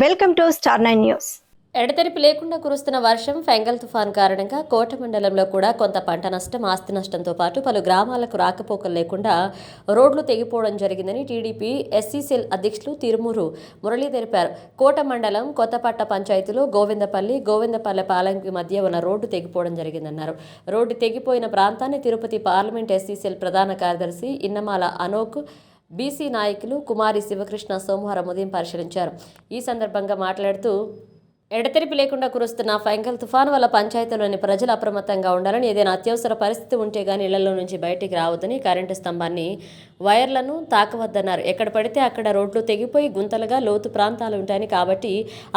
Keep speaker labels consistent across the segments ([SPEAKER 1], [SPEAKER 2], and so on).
[SPEAKER 1] Welcome to star nine news.
[SPEAKER 2] ఎడతెరిపి లేకుండా కురుస్తున్న వర్షం ఫెంగల్ తుఫాన్ కారణంగా కోట మండలంలో కూడా కొంత పంట నష్టం ఆస్తి నష్టంతో పాటు పలు గ్రామాలకు రాకపోకలు లేకుండా రోడ్లు తెగిపోవడం జరిగిందని టీడీపీ ఎస్సీసీఎల్ అధ్యక్షులు తిరుమూరు మురళి తెలిపారు. కోట మండలం కొత్తపట్ట పంచాయతీలో గోవిందపల్లి గోవిందపల్లె పాలెంకి మధ్య ఉన్న రోడ్డు తెగిపోవడం జరిగిందన్నారు. రోడ్డు తెగిపోయిన ప్రాంతాన్ని తిరుపతి పార్లమెంట్ ఎస్సీసీఎల్ ప్రధాన కార్యదర్శి ఇన్నమాల అనోక్ బీసీ నాయకులు కుమారి శివకృష్ణ సోమవారం ఉదయం పరిశీలించారు. ఈ సందర్భంగా మాట్లాడుతూ ఎడతెరిపి లేకుండా కురుస్తున్న ఫైంగల్ తుఫాను వల్ల పంచాయతీలోని ప్రజలు అప్రమత్తంగా ఉండాలని ఏదైనా అత్యవసర పరిస్థితి ఉంటే కానీ ఇళ్ళలో నుంచి బయటికి రావద్దని కరెంటు స్తంభాన్ని వైర్లను తాకవద్దన్నారు. ఎక్కడ పడితే అక్కడ రోడ్లు తెగిపోయి గుంతలుగా లోతు ప్రాంతాలు ఉంటాయని కాబట్టి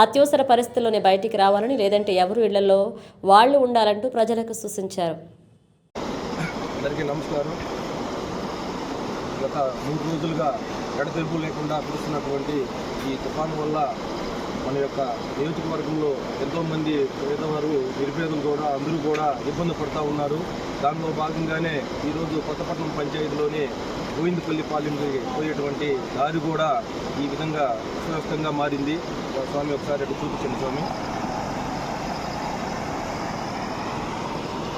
[SPEAKER 2] అత్యవసర పరిస్థితుల్లోనే బయటికి రావాలని లేదంటే ఎవరు ఇళ్ళలో వాళ్ళు ఉండాలంటూ ప్రజలకు సూచించారు.
[SPEAKER 3] అందరికీ నమస్కారం. గత మూడు రోజులుగా ఎడతెరుపు లేకుండా కురుస్తున్నటువంటి ఈ తుఫాను వల్ల మన యొక్క నియోజకవర్గంలో ఎంతోమంది పేదవారు నిరుపేదలు కూడా అందరూ కూడా ఇబ్బంది పడుతూ ఉన్నారు. దానిలో భాగంగానే ఈరోజు కొత్తపట్నం పంచాయతీలోని గోవిందపల్లి పాలెంకి పోయేటువంటి దారి కూడా ఈ విధంగా అస్తవ్యస్తంగా మారింది. స్వామి ఒకసారి అటు చూపించండి స్వామి.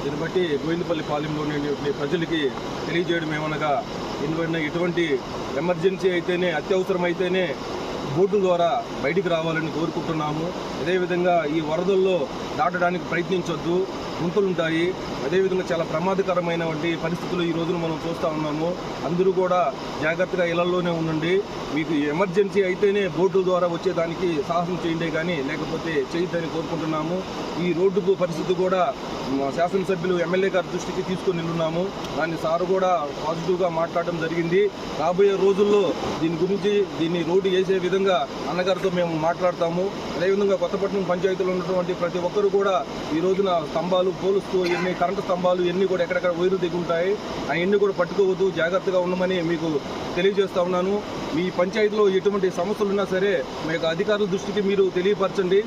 [SPEAKER 3] దీన్ని బట్టి గోవిందపల్లి పాలెంలోని ప్రజలకి తెలియజేయడం ఏమనగా ఎందుకంటే ఎటువంటి ఎమర్జెన్సీ అయితేనే అత్యవసరమైతేనే అయితేనే బోటు ద్వారా బయటికి రావాలని కోరుకుంటున్నాము. అదేవిధంగా ఈ వరదల్లో దాటడానికి ప్రయత్నించొద్దు. గుంతలు ఉంటాయి అదేవిధంగా చాలా ప్రమాదకరమైనటువంటి పరిస్థితులు ఈ రోజున మనం చూస్తూ ఉన్నాము. అందరూ కూడా జాగ్రత్తగా ఇళ్ళలోనే ఉండండి. మీకు ఎమర్జెన్సీ అయితేనే బోర్డుల ద్వారా వచ్చేదానికి సాహసం చేయండి కానీ లేకపోతే చేయొద్దని కోరుకుంటున్నాము. ఈ రోడ్డుకు పరిస్థితి కూడా శాసనసభ్యులు ఎమ్మెల్యే గారి దృష్టికి తీసుకుని వెళ్ళున్నాము దాన్ని సార్ కూడా పాజిటివ్గా మాట్లాడడం జరిగింది. రాబోయే రోజుల్లో దీని గురించి దీన్ని రోడ్డు వేసే విధంగా అన్నగారితో మేము మాట్లాడతాము. అదేవిధంగా కొత్తపట్నం పంచాయతీలో ఉన్నటువంటి ప్రతి ఒక్కరు కూడా ఈ రోజున స్తంభాలు పోలుస్తూ ఎన్ని కరెంటు స్తంభాలు ఎన్ని కూడా ఎక్కడెక్కడ వైరు దిగుంటాయి. అవన్నీ కూడా పట్టుకోవద్దు జాగ్రత్తగా ఉండమని మీకు తెలియజేస్తా ఉన్నాను. మీ పంచాయతీలో ఎటువంటి సమస్యలు ఉన్నా సరే మీ యొక్క అధికారుల దృష్టికి మీరు తెలియపరచండి.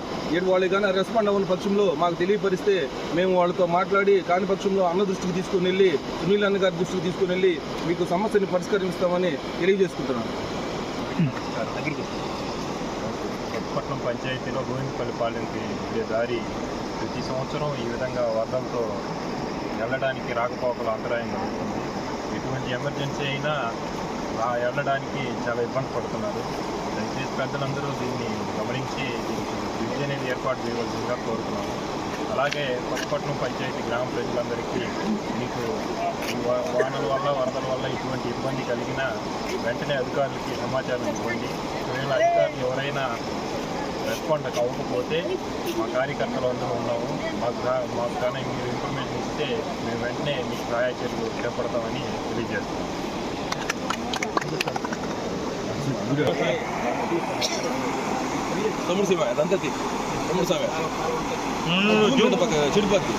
[SPEAKER 3] వాళ్ళు కానీ రెస్పాండ్ అవ్వని పక్షంలో మాకు తెలియపరిస్తే మేము వాళ్ళతో మాట్లాడి కాని పక్షంలో అన్న దృష్టికి తీసుకుని వెళ్ళి సునీల్ అన్న గారి దృష్టికి తీసుకుని వెళ్ళి మీకు సమస్యని పరిష్కరిస్తామని తెలియజేసుకుంటున్నాను.
[SPEAKER 4] కొత్తపట్నం పంచాయతీలో గోవిందపల్లి పాలెంకి దారి. ప్రతి సంవత్సరం ఈ విధంగా వరదలతో వెళ్ళడానికి రాకపోకలు అంతరాయం కలుగుతుంది. ఎటువంటి ఎమర్జెన్సీ అయినా ఆ వెళ్ళడానికి చాలా ఇబ్బంది పడుతున్నారు. దయచేసి పెద్దలందరూ దీన్ని గమనించి దీనికి బ్రిడ్జ్ అనేది ఏర్పాటు చేయవలసిందిగా కోరుతున్నాము. అలాగే పట్టుపట్నం పంచాయతీ గ్రామ ప్రజలందరికీ మీకు వానల వల్ల వరదల వల్ల ఇటువంటి ఇబ్బంది కలిగినా వెంటనే అధికారులకి సమాచారం ఇవ్వండి. ఒకవేళ అధికారులు ఎవరైనా రెస్పాండ్ అవ్వకపోతే మా కార్యకర్తలు అందరూ ఉన్నాము మాకు గా- మాకు కానీ మీరు ఇన్ఫర్మేషన్ ఇస్తే మేము వెంటనే మీకు సహాయ చర్యలు చేపడతామని తెలియజేస్తాం
[SPEAKER 3] తమ్ముడు సీమ అదంతా తమ్ముడు సామె చెడిపోద్ది